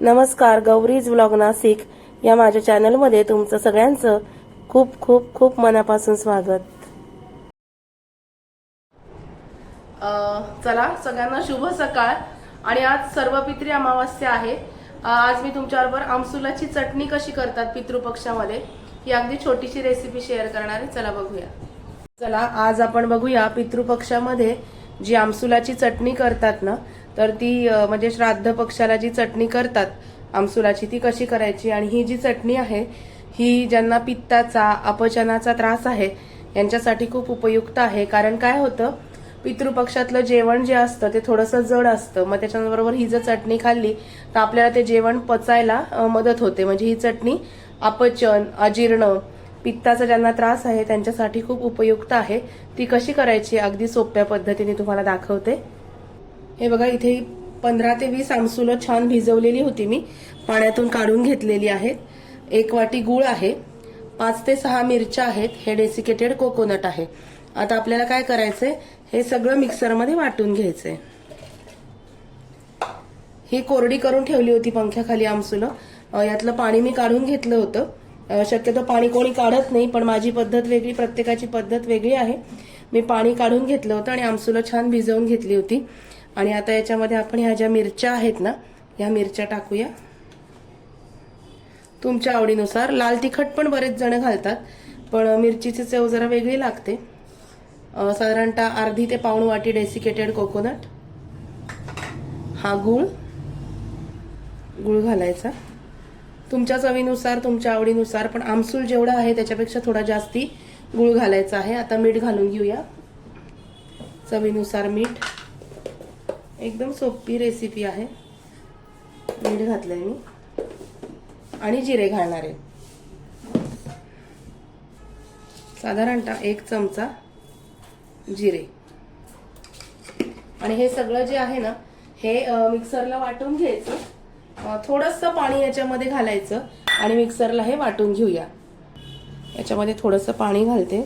नमस्कार गौरीज व्लॉग नाशिक या माझ्या चॅनलमध्ये तुमचं सगळ्यांचं खूप खूप खूप मनापासून स्वागत. चला सगळ्यांना शुभ सकाळ आणि आज सर्वपित्री अमावस्या आहे. आज मी तुमच्याबरोबर आमसुलाची चटणी कशी करतात पितृपक्षामध्ये ही अगदी छोटीशी रेसिपी शेअर करणार आहे. चला बघूया. चला आज आपण बघूया पितृपक्षामध्ये जी आमसुलाची चटणी करतात ना तर ती म्हणजे श्राद्ध पक्षाला जी चटणी करतात आमसुलाची ती कशी करायची? आणि ही जी चटणी आहे ही ज्यांना पित्ताचा अपचनाचा त्रास आहे यांच्यासाठी खूप उपयुक्त आहे. कारण काय होतं पितृपक्षातलं जेवण जे असतं ते थोडंसं जड असतं. मग त्याच्याबरोबर ही जर चटणी खाल्ली तर आपल्याला ते जेवण पचायला मदत होते. म्हणजे ही चटणी अपचन अजीर्ण पित्ताचा ज्यांना त्रास आहे त्यांच्यासाठी खूप उपयुक्त आहे. ती कशी करायची? अगदी सोप्या पद्धतीने तुम्हाला दाखवते. हे बघा इथे पंधरा ते वीस आमसुलं छान भिजवलेली होती मी. पाण्यातून काढून घेतलेली आहेत. एक वाटी गूळ आहे. पाच ते सहा मिरच्या आहेत. हे डेसिकेटेड कोकोनट आहे. आता आपल्याला काय करायचंय? हे सगळं मिक्सरमध्ये वाटून घ्यायचंय. ही कोरडी करून ठेवली होती पंख्याखाली आमसुलं. यातलं पाणी मी काढून घेतलं होतं. शक्यतो पाणी कोणी काढत नाही पण माझी पद्धत वेगळी प्रत्येकाची पद्धत वेगळी आहे. मी पाणी काढून घेतलं होतं आणि आमसुलं छान भिजवून घेतली होती. आणि आता याच्यामध्ये आपण ह्या ज्या मिरच्या आहेत ना ह्या मिरच्या टाकूया. तुमच्या आवडीनुसार. लाल तिखट पण बरेच जण घालतात पण मिरचीची चव जरा वेगळी लागते. साधारणतः अर्धी ते पाऊण वाटी डेसिकेटेड कोकोनट. हा गूळ. गूळ घालायचा. तुमच्या चवीनुसार तुमच्या आवडीनुसार पण आमसूल जेवढा आहे त्याच्यापेक्षा थोडा जास्ती गूळ घालायचा आहे. आता मीठ घालून घेऊया. चवीनुसार मीठ. एकदम सोपी रेसिपी आहे. मीठ आहे मी. आणि जिरे घालणार आहे. साधारणतः एक चमचा जिरे. आणि हे सगळं जे आहे ना हे मिक्सरला वाटून घ्यायचं. थोडंसं पाणी याच्यामध्ये घालायचं आणि मिक्सरला हे वाटून घेऊया. याच्यामध्ये थोडंसं पाणी घालते.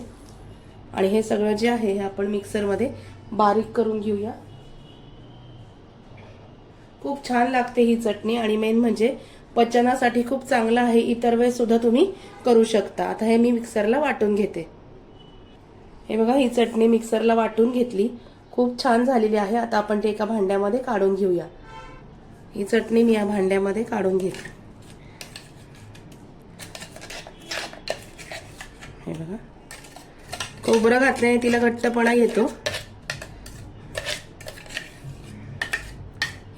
आणि हे सगळं जे आहे हे आपण मिक्सरमध्ये बारीक करून घेऊया. खूप छान लागते ही चटणी आणि मेन म्हणजे पचनासाठी खूप चांगलं आहे इतर वेळेस सुद्धा तुम्ही करू शकता. आता हे मी मिक्सरला वाटून घेते. हे बघा ही चटणी मिक्सरला वाटून घेतली. खूप छान झालेली आहे. आता आपण ते एका भांड्यामध्ये काढून घेऊया. ही चटणी मी या भांड्यामध्ये काढून घेतली हे बघा. खोबरं घातल्याने तिला घट्टपणा येतो.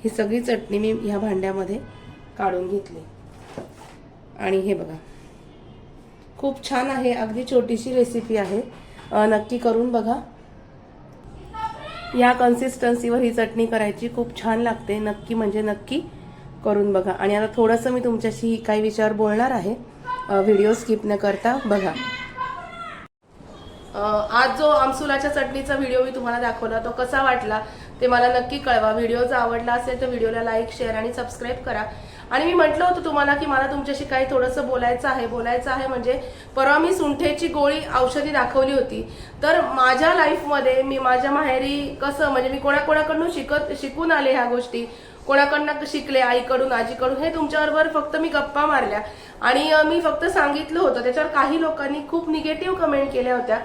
ही सगळी चटणी मी ह्या भांड्यामध्ये काढून घेतली. आणि हे बघा. खूप छान आहे अगदी छोटीशी रेसिपी आहे. नक्की करून बघा. या कन्सिस्टन्सीवर ही चटणी करायची खूप छान लागते. नक्की म्हणजे नक्की करून बघा. आणि आता थोडंसं मी तुमच्याशी काही विषयावर बोलणार आहे. व्हिडिओ स्किप न करता बघा. आज जो आमसुलाच्या चटणीचा व्हिडिओ मी तुम्हाला दाखवला तो कसा वाटला ते मला नक्की कळवा. व्हिडिओ जर आवडला असेल तर व्हिडिओला लाईक शेअर आणि सबस्क्राईब करा. आणि मी म्हटलं होतं तुम्हाला की मला तुमच्याशी काही थोडंसं बोलायचं आहे. बोलायचं आहे म्हणजे परवा मी सुंठेची गोळी औषधी दाखवली होती. तर माझ्या लाईफमध्ये मी माझ्या माहेरी कसं म्हणजे मी कोणाकोणाकडून शिकत शिकून आले ह्या गोष्टी? कोणाकडनं शिकले आईकडून आजीकडून? हे तुमच्याबरोबर फक्त मी गप्पा मारल्या. आणि मी फक्त सांगितलं होतं. त्याच्यावर काही लोकांनी खूप निगेटिव्ह कमेंट केल्या होत्या.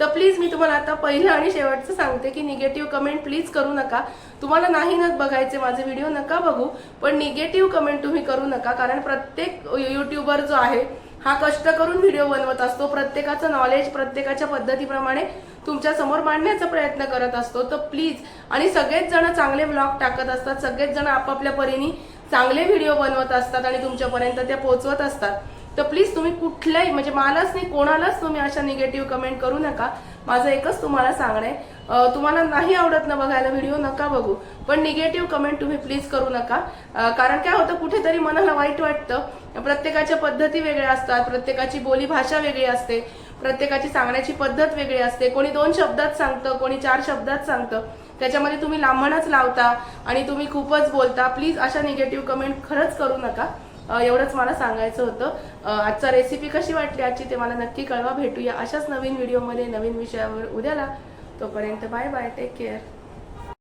तर प्लीज मी तुम्हाला आता पहिलं आणि शेवटचं सांगते की निगेटिव्ह कमेंट प्लीज करू नका. तुम्हाला नाही ना बघायचे माझे व्हिडिओ नका बघू. पण निगेटिव्ह कमेंट तुम्ही करू नका कारण प्रत्येक युट्यूबर जो आहे हा कष्ट करून व्हिडिओ बनवत असतो. प्रत्येकाचं नॉलेज प्रत्येकाच्या पद्धतीप्रमाणे तुमच्यासमोर मांडण्याचा प्रयत्न करत असतो. तर प्लीज आणि सगळेच जण चांगले ब्लॉग टाकत असतात. सगळेच जण आपापल्या परीने चांगले व्हिडिओ बनवत असतात आणि तुमच्यापर्यंत त्या पोहोचवत असतात. तर प्लीज तुम्ही कुठल्याही म्हणजे मलाच नाही कोणालाच तुम्ही अशा निगेटिव्ह कमेंट करू नका. माझं एकच तुम्हाला सांगणं आहे तुम्हाला नाही आवडत ना बघायला व्हिडिओ नका बघू. पण निगेटिव्ह कमेंट तुम्ही प्लीज करू नका. कारण काय होतं कुठेतरी मनाला वाईट वाटतं. प्रत्येकाच्या पद्धती वेगळ्या असतात प्रत्येकाची बोली भाषा वेगळी असते प्रत्येकाची सांगण्याची पद्धत वेगळी असते. कोणी दोन शब्दात सांगतं कोणी चार शब्दात सांगतं. त्याच्यामध्ये तुम्ही लांबणच लावता आणि तुम्ही खूपच बोलता. प्लीज अशा निगेटिव्ह कमेंट खरंच करू नका. एवढंच मला सांगायचं होतं. आजचा रेसिपी कशी वाटली आजची ते मला नक्की कळवा. भेटूया अशाच नवीन व्हिडिओमध्ये नवीन विषयावर उद्याला. तोपर्यंत बाय बाय टेक केअर